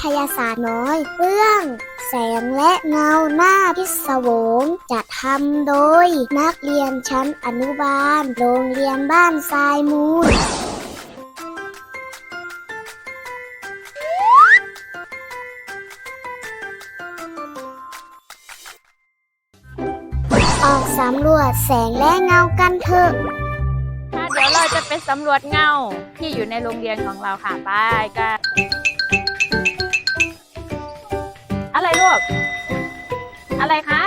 ทยาศาสตร์น้อย เรื่อง แสงและเงาหน้าพิศวงจะทำโดย นักเรียนชั้นอนุบาล โรงเรียนบ้านทรายมูลออกสำรวจแสงและเงากันเถอะค่ะเดี๋ยวเราจะไปสำรวจเงาที่อยู่ในโรงเรียนของเราค่ะ ไปกัน ลูก อะไรคะ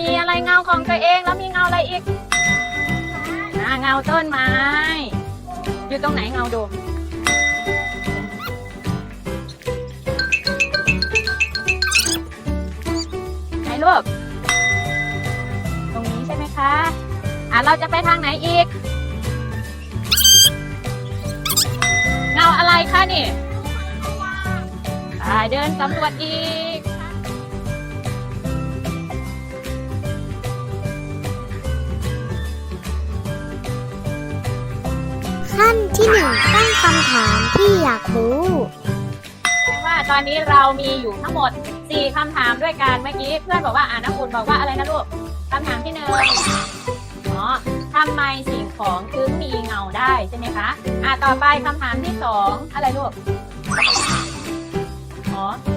มีอะไรเงาของตัวเองแล้วมีเงาอะไรอีกเงาต้นไม้ อยู่ตรงไหนเงาดูไหนลูก ตรงนี้ใช่ไหมคะ อะเราจะไปทางไหนอีก เงาอะไรคะนี่ ไปเดินสำรวจอีก ขั้นที่หนึ่งตั้งคำถามที่อยากรู้แปลว่าตอนนี้เรามีอยู่ทั้งหมด 4คำถามด้วยกันเมื่อกี้เพื่อนบอกว่าอ่าน้ำอุ่นบอกว่าอะไรนะลูกคำถามที่หนึ่งอ๋อทำไมสิ่งของถึงมีเงาได้ใช่ไหมคะ อ่าต่อไปคำถามที่สองอะไรลูกอ๋อ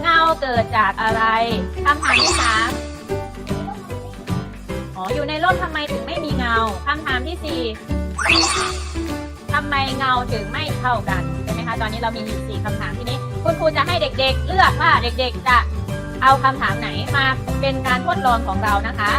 เงาเกิดจากอะไรคำถามที่สามอ๋ออยู่ในร่มทำไมถึงไม่มีเงาคำถามที่สี่ทำไมเงาถึงไม่เท่ากันใช่ไหมคะตอนนี้เรามีอยู่สี่คำถามที่นี้ คุณครูจะให้เด็ก ๆ เลือกว่าเด็ก ๆ จะเอาคำถามไหนมาเป็นการทดลองของเรานะคะ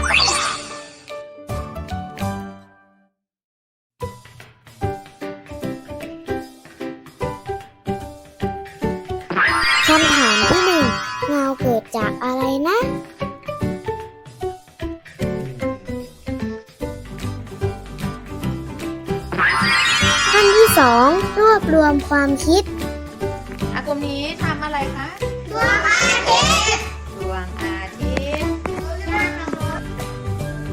2. รวบรวมความคิด อากลุ่มนี้ทำอะไรคะดวงอาทิตย์ดวงอาทิตย์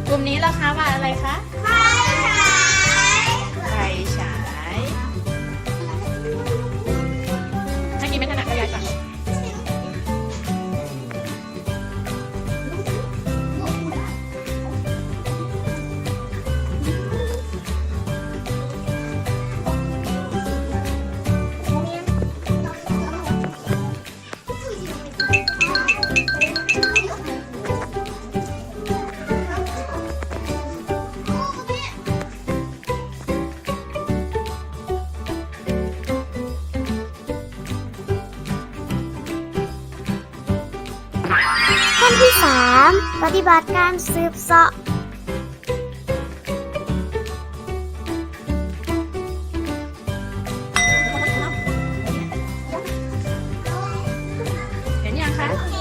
กลุ่มนี้ล่ะคะว่าอะไรคะ 3. ปฏิบัติการสืบเสาะเห็นยังคะ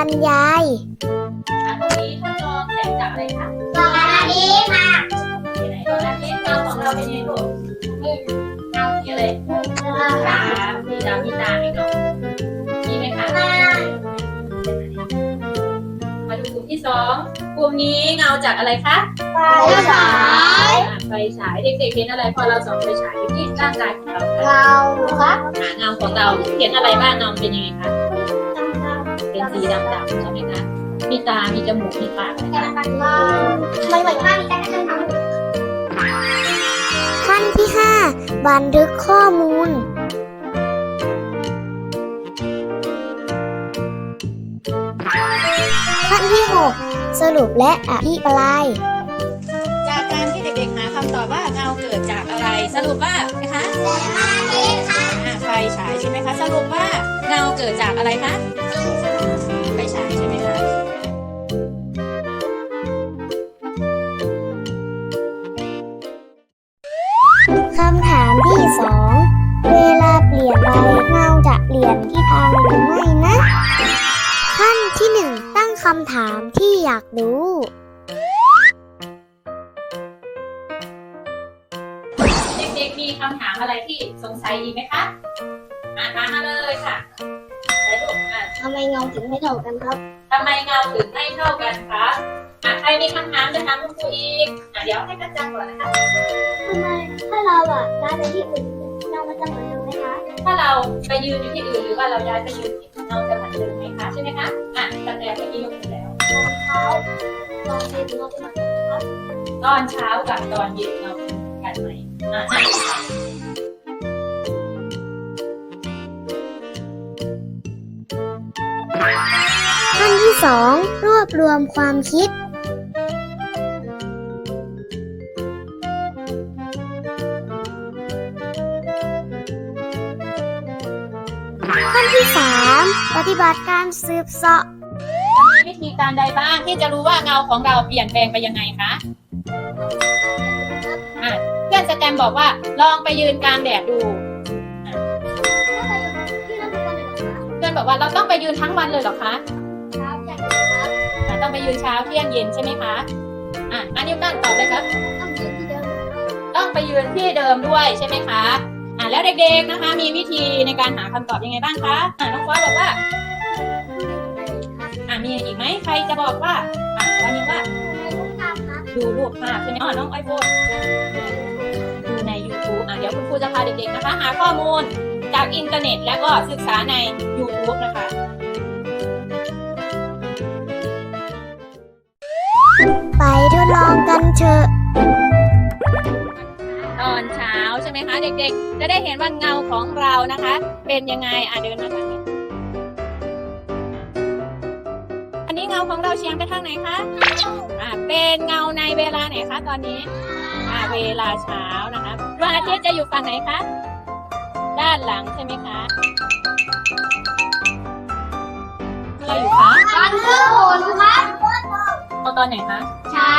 รรยาย อะตรงนี้ทดลองแสงจากอะไรคะดวงอาทิตย์ค่ะที่ไหนดวงอาทิตย์เงาของเราเป็นยังไงลูกเงาสีอะไรครับสีดำมีตาไหมลูกมีไหมคะ มาดูกลุ่มที่สองกลุ่มนี้เงาจากอะไรคะไฟฉายอะไฟฉายเด็กๆเห็นอะไรพอเราส่องไฟฉายไปที่ร่างกายของเราคะเราครับหาเงาของเราเห็นอะไรบ้างเงาเป็นยังไงคะ เป็นสีดำๆใช่ไหมคะมีตา มีจมูก มีปากไะแต่คมักมันเหมือนผ้ามีแต่กระเทยขั้นที่ห้าบันทึกข้อมูล ขั้นที่หกสรุปและอภิปราย จากการที่เด็กๆหาคำตอบว่าเงาเกิดจากอะไร สรุปว่านะคะำอ่าไฟฉายใช่ไหมคะ สรุปว่าเงาเกิดจากอะไรคะ คำถามที่อยากรู้ เด็กๆมีคำถามอะไรที่สงสัยอีกไหมคะอ่านมาเลยค่ะไปลูกอะทำไมเงาถึงไม่เท่ากันครับ ทำไมเงาถึงไม่เท่ากันคะอะใครมีคำถามจะถามคุณครูอีกอะเดี๋ยวให้กันจังก่อนนะคะ ทำไมถ้าเราอะย้ายไปที่อื่นเงามันจะเหมือนเดิมไหมคะ ถ้าเราไปยืนอยู่ที่อื่นหรือว่าเราย้ายไปยืนที่อื่นเราจะเหมือนเดิมไหมคะใช่ไหมคะอะแต่แต่เมื่อกี้ยกมือแล้วเท้า ตอนเย็นเราจะมาครับตอนเช้ากับตอนเย็นเราเป็นกันไหมอะอะขั้นที่สองรวบรวมความคิด ขั้นที่สามปฏิบัติการสืบเสาะ วิธีการใดบ้างที่จะรู้ว่าเงาของเราเปลี่ยนแปลงไปยังไงคะอะเพื่อนสแตมบอกว่าลองไปยืนกลางแดดดู เพื่อนบอกว่าเราต้องไปยืนทั้งวันเลยเหรอคะอะต้องไปยืนเช้าเที่ยงเย็นใช่ไหมคะอะอันนิวตันตอบเลยครับ ต้องไปยืนที่เดิมด้วยใช่ไหมคะอะแล้วเด็กๆนะคะ มีวิธีในการหาคำตอบยังไงบ้างคะอะน้องฟ้าบอกว่า มีอีกไหมใครจะบอกว่าอะวันนี้ว่าดูรูปภาพใช่ไหมอ๋อน้องไอโฟนดูใน YouTube อะเดี๋ยวคุณครูจะพาเด็กๆนะคะ หาข้อมูลจากอินเทอร์เน็ต แล้วก็ศึกษาใน YouTube นะคะไปทดลองกันเถอะตอนเช้าใช่ไหมคะ เด็กๆ จะได้เห็นว่าเงาของเรานะคะ เป็นยังไงอะเดินมาทางนี้ นนี้เงาของเราเฉียงไปทางไหนคะอ่าเป็นเงาในเวลาไหนคะตอนนี้อ่าเวลาเช้านะคะดวงอาทิตย์จะอยู่ฝั่งไหนคะด้านหลังใช่ไหมคะเราอยู่คะวันคือผลครับเอาตอนไหนคะเช้า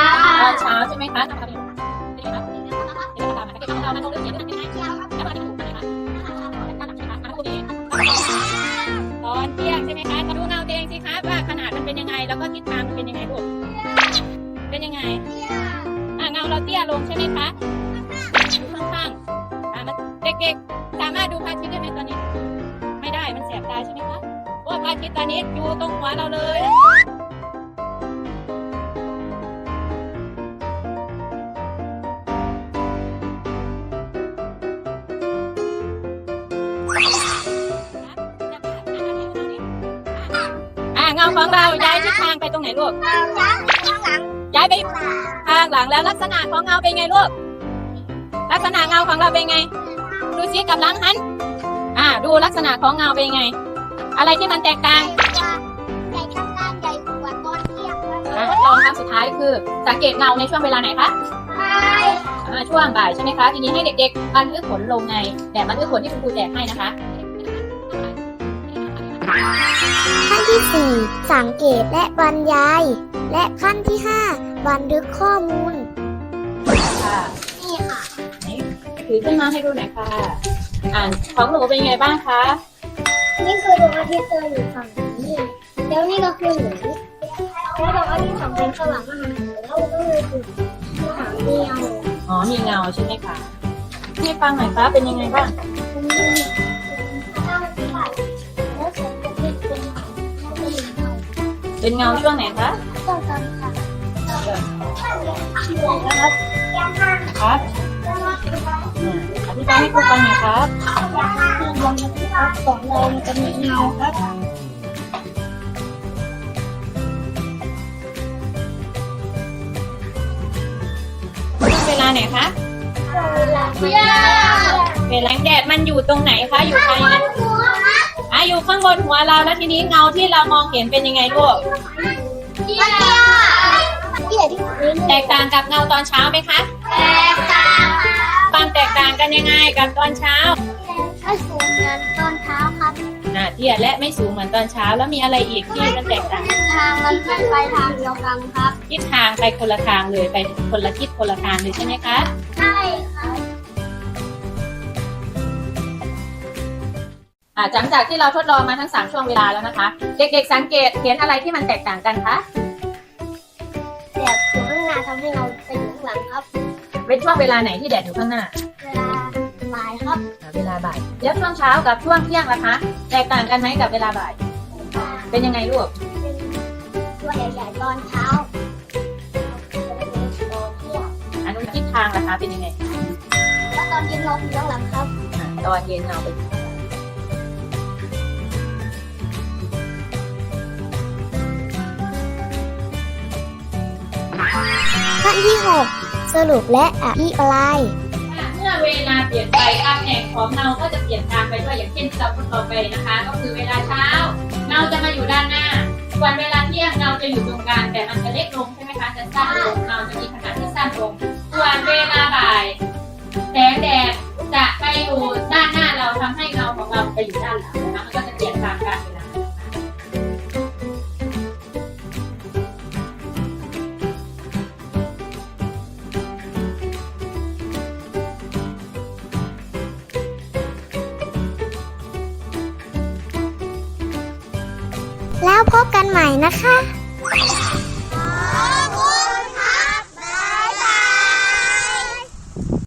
ตอนเช้าใช่ไหมคะทำอะไรอยู่เป็นไงคะเป็นไงคะเป็นไงคะเป็นไงคะเราเรื่องเสียงเป็นไงคะแล้วมาที่ถูกไหมคะด้านหลังใช่ไหมคะอะคุณนี้ ลงใช่ไหมคะอยู่ข้างๆอะมันเด็กๆ สามารถดูพระอาทิตย์ได้ไหมตอนนี้ ไม่ได้มันแสบตาใช่ไหมคะว่าพระอาทิตย์ตอนนี้อยู่ตรงหัวเราเลยนะเงาของเราย้ายทิศทางไปตรงไหนลูก ย้ายไปทางหลังแล้วลักษณะของเงาเป็นไงลูก ลักษณะเงาของเราเป็นไง ดูซิกับหลังหัน อ่า ดูลักษณะของเงาเป็นไง อะไรที่มันแตกต่างใหญ่ข้างล่างใหญ่กว่าตอนเที่ยงครับอะลองครั้งสุดท้ายคือ สังเกตเงาในช่วงเวลาไหนคะอ่าช่วงบ่ายใช่ไหมคะ ทีนี้ให้เด็กๆบันทึกผลลงในแบบบันทึกผลที่คุณครูแจกให้นะคะ ขั้นที่ 4 สังเกตและบรรยาย และขั้นที่ 5 บันทึกข้อมูล ค่ะนี่ค่ะนี่ถือขึ้นมาให้ดูหน่อยค่ะ อ่านของหนูเป็นยังไงบ้างคะ นี่คือดวงอาทิตย์เจออยู่ฝั่งนี้ แล้วนี่ก็คือหนูแล้วดวงอาทิตย์สองเป็นสว่างมาหาหนูแล้วก็คือจุดมหาเดียวอ๋อ มีเงาใช่ไหมคะ ให้ฟังหน่อยคะเป็นยังไงบ้างตรงนี้ตั้ง เป็นเงาช่วงไหนคะต้องการค่ะครับครับอืมอธิบายให้ครูฟังหน่อยครับของเราจะมีเงาครับเวลาไหนคะเวลาเที่ยงเวลาแดดมันอยู่ตรงไหนคะ อยู่ภายใน อะอยู่ข้างบนหัวเราแล้วทีนี้เงาที่เรามองเห็นเป็นยังไงลูกเที่ยงที่ไหนที่ไหนแตกต่างกับเงาตอนเช้าไหมคะแตกต่างความแตกต่างกันยังไงกับตอนเช้าถ้าสูงเหมือนตอนเช้าครับอ่าเตี้ยและไม่สูงเหมือนตอนเช้าแล้วมีอะไรอีกที่มันแตกต่างทางมันไม่ไปทางเดียวกันครับทิศทางไปคนละทางเลยไปคนละทิศคนละทางเลยใช่ไหมคะ อ่าหลังจากที่เราทดลองมาทั้ง 3 ช่วงเวลาแล้วนะคะ เด็กๆสังเกตเห็นอะไรที่มันแตกต่างกันคะแดดอยู่ข้างหน้าทำให้เราไปอยู่ข้างหลังครับ เป็นช่วงเวลาไหนที่แดดอยู่ข้างหน้าเวลาบ่ายครับอ่าเวลาบ่าย แล้วช่วงเช้ากับช่วงเที่ยงล่ะคะ แตกต่างกันไหมกับเวลาบ่าย เป็นยังไงลูก เป็นตัวใหญ่ๆตอนเช้าแล้วก็เป็นตอนเที่ยงอันนู้นทิศทางล่ะคะ เป็นยังไง แล้วตอนเย็นเราอยู่ข้างหลังครับ อ่าตอนเย็นเราไป ขั้นที่ 6 สรุปและอภิปรายเมื่อเวลาเปลี่ยนไปตำแหน่งของเงาก็จะเปลี่ยนตามไปด้วยอย่างเช่นที่เราทดลอไปนะคะ ก็คือเวลาเช้าเงาจะมาอยู่ด้านหน้าส่วนเวลาเที่ยงเงาจะอยู่ตรงกลางแต่มันจะเล็กลงใช่ไหมคะจะสั้นลงเงาจะมีขนาดที่สั้นลงส่วนเวลาบ่ายแสงแดดจะไปอยู่ด้านหน้าเราทำให้เงาของเราไปอยู่ด้านหลังนะคะมันก็จะเปลี่ยนตามกา พบกันใหม่นะคะ